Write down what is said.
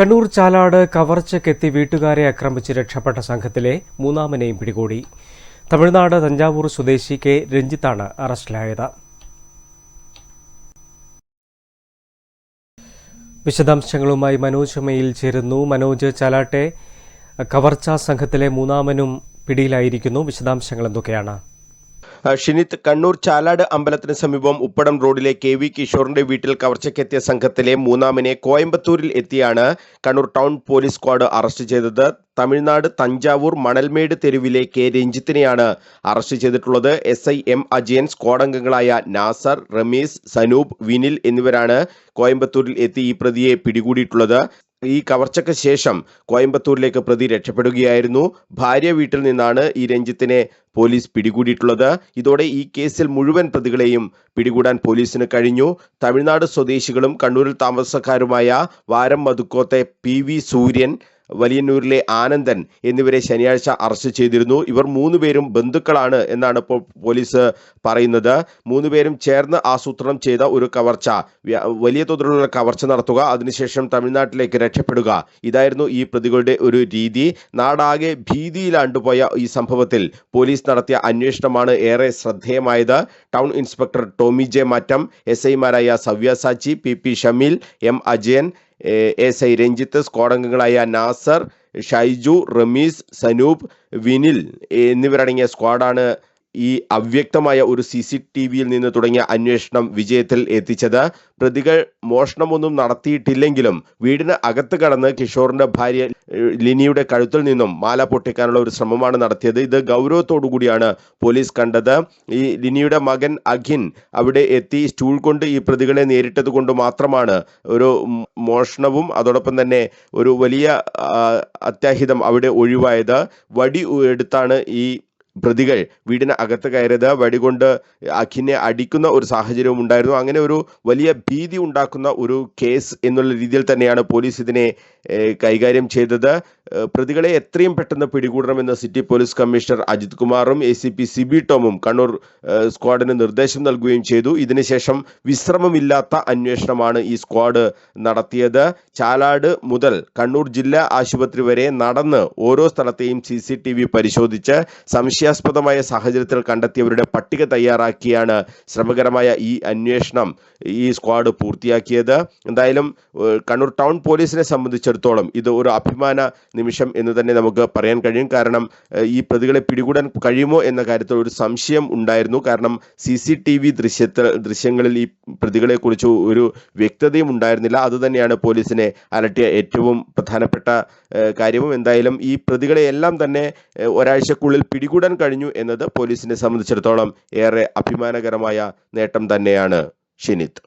കണ്ണൂർ ചാലാട് കവർച്ചക്കെത്തി വീട്ടുകാരെ ആക്രമിച്ച് രക്ഷപ്പെട്ട സംഘത്തിലെ മൂന്നാമനെയും പിടികൂടി. തമിഴ്നാട് തഞ്ചാവൂർ സ്വദേശി കെ. രഞ്ജിത്താണ് അറസ്റ്റിലായത്. വിശദാംശങ്ങളുമായി മനോജ് മയിൽ ചേരുന്നു. മനോജ് ചാലാട്ടെ കവർച്ച സംഘത്തിലെ മൂന്നാമനും പിടിയിലായിരിക്കുന്നു. വിശദാംശങ്ങൾ എന്തൊക്കെയാണ്? ഷിനിത്ത് കണ്ണൂർ ചാലാട് അമ്പലത്തിന് സമീപം ഉപ്പടം റോഡിലെ കെ വി കിഷോറിന്റെ വീട്ടിൽ കവർച്ചയ്ക്കെത്തിയ സംഘത്തിലെ മൂന്നാമനെ കോയമ്പത്തൂരിൽ എത്തിയാണ് Kannur town police squad arrest ചെയ്തത്. തമിഴ്നാട് തഞ്ചാവൂർ മണൽമേട് തെരുവിലെ കെ രഞ്ജിത്തിനെയാണ് അറസ്റ്റ് ചെയ്തിട്ടുള്ളത്. S I M Ajayan squad അംഗങ്ങളായ നാസർ റമീസ് സനൂപ് വിനിൽ എന്നിവരാണ് കോയമ്പത്തൂരിൽ എത്തി ഈ പ്രതിയെ പിടികൂടിയിട്ടുള്ളത്. ഈ കവർച്ചയ്ക്ക് ശേഷം കോയമ്പത്തൂരിലേക്ക് പ്രതി രക്ഷപ്പെടുകയായിരുന്നു. ഭാര്യ വീട്ടിൽ നിന്നാണ് ഈ രഞ്ജിത്തിനെ പോലീസ് പിടികൂടിയിട്ടുള്ളത്. ഇതോടെ ഈ കേസിൽ മുഴുവൻ പ്രതികളെയും പിടികൂടാൻ പോലീസിന് കഴിഞ്ഞു. തമിഴ്നാട് സ്വദേശികളും കണ്ണൂരിൽ താമസക്കാരുമായ വാരം മധുക്കോത്തെ പി സൂര്യൻ വലിയന്നൂരിലെ ആനന്ദൻ എന്നിവരെ ശനിയാഴ്ച അറസ്റ്റ് ചെയ്തിരുന്നു. ഇവർ മൂന്നുപേരും ബന്ധുക്കളാണ് എന്നാണ് ഇപ്പോൾ പോലീസ് പറയുന്നത്. മൂന്നുപേരും ചേർന്ന് ആസൂത്രണം ചെയ്ത ഒരു കവർച്ച വലിയ തോതിലുള്ള കവർച്ച നടത്തുക അതിനുശേഷം തമിഴ്നാട്ടിലേക്ക് രക്ഷപ്പെടുക. ഇതായിരുന്നു ഈ പ്രതികളുടെ ഒരു രീതി. നാടാകെ ഭീതിയിലാണ്ടുപോയ ഈ സംഭവത്തിൽ പോലീസ് നടത്തിയ അന്വേഷണമാണ് ഏറെ ശ്രദ്ധേയമായത്. ടൗൺ ഇൻസ്പെക്ടർ ടോമി ജെ മാറ്റം എസ് ഐമാരായ Savya Sachi P P Shameel M Ajayan S I Ranjith squad അംഗങ്ങളായ നാസർ ഷൈജു റമീസ് സനൂപ് വിനിൽ എന്നിവരടങ്ങിയ സ്ക്വാഡാണ് ഈ അവ്യക്തമായ ഒരു സി സി ടി വിയിൽ നിന്ന് തുടങ്ങിയ അന്വേഷണം വിജയത്തിൽ എത്തിച്ചത്. പ്രതികൾ മോഷണമൊന്നും നടത്തിയിട്ടില്ലെങ്കിലും വീടിന് അകത്ത് കടന്ന് കിഷോറിന്റെ ഭാര്യ ലിനിയുടെ കഴുത്തിൽ നിന്നും മാല പൊട്ടിക്കാനുള്ള ഒരു ശ്രമമാണ് നടത്തിയത്. ഇത് ഗൗരവത്തോടു കൂടിയാണ് പോലീസ് കണ്ടത്. ഈ ലിനിയുടെ മകൻ അഖിൻ അവിടെ എത്തി സ്റ്റൂൾ കൊണ്ട് ഈ പ്രതികളെ നേരിട്ടത് കൊണ്ട് മാത്രമാണ് ഒരു മോഷണവും അതോടൊപ്പം തന്നെ ഒരു വലിയ അത്യാഹിതം അവിടെ ഒഴിവായത്. വടി എടുത്താണ് ഈ പ്രതികൾ വീടിന് അകത്ത് കയറിയത് വടികൊണ്ട് അഖിനെ അടിക്കുന്ന ഒരു സാഹചര്യവും ഉണ്ടായിരുന്നു. അങ്ങനെ ഒരു വലിയ ഭീതി ഉണ്ടാക്കുന്ന ഒരു കേസ് എന്നുള്ള രീതിയിൽ തന്നെയാണ് പോലീസ് ഇതിനെ കൈകാര്യം ചെയ്തത്. പ്രതികളെ എത്രയും പെട്ടെന്ന് പിടികൂടണമെന്ന് സിറ്റി പോലീസ് കമ്മീഷണർ അജിത് കുമാറും എ സി പി സിബി ടോമും കണ്ണൂർ സ്ക്വാഡിന് നിർദ്ദേശം നൽകുകയും ചെയ്തു. ഇതിനുശേഷം വിശ്രമമില്ലാത്ത അന്വേഷണമാണ് ഈ സ്ക്വാഡ് നടത്തിയത്. ചാലാട് മുതൽ കണ്ണൂർ ജില്ലാ ആശുപത്രി വരെ നടന്ന് ഓരോ സ്ഥലത്തെയും സി സി ടി വി പരിശോധിച്ച് സംശയാസ്പദമായ സാഹചര്യത്തിൽ കണ്ടെത്തിയവരുടെ പട്ടിക തയ്യാറാക്കിയാണ് ശ്രമകരമായ ഈ അന്വേഷണം ഈ സ്ക്വാഡ് പൂർത്തിയാക്കിയത്. എന്തായാലും കണ്ണൂർ ടൗൺ പോലീസിനെ സംബന്ധിച്ചിടത്തോളം ഇത് ഒരു അഭിമാന നിമിഷം എന്ന് തന്നെ നമുക്ക് പറയാൻ കഴിയും. കാരണം ഈ പ്രതികളെ പിടികൂടാൻ കഴിയുമോ എന്ന കാര്യത്തിൽ ഒരു സംശയം ഉണ്ടായിരുന്നു. കാരണം സി സി ടി വി ദൃശ്യത്തിൽ ദൃശ്യങ്ങളിൽ ഈ പ്രതികളെ കുറിച്ച് ഒരു വ്യക്തതയും ഉണ്ടായിരുന്നില്ല. അതുതന്നെയാണ് പോലീസിനെ അലട്ടിയ ഏറ്റവും പ്രധാനപ്പെട്ട കാര്യവും. എന്തായാലും ഈ പ്രതികളെ എല്ലാം തന്നെ ഒരാഴ്ചക്കുള്ളിൽ പിടികൂടാൻ കഴിഞ്ഞു എന്നത് പോലീസിനെ സംബന്ധിച്ചിടത്തോളം ഏറെ അഭിമാനകരമായ നേട്ടം തന്നെയാണ് ഷിനിത്ത്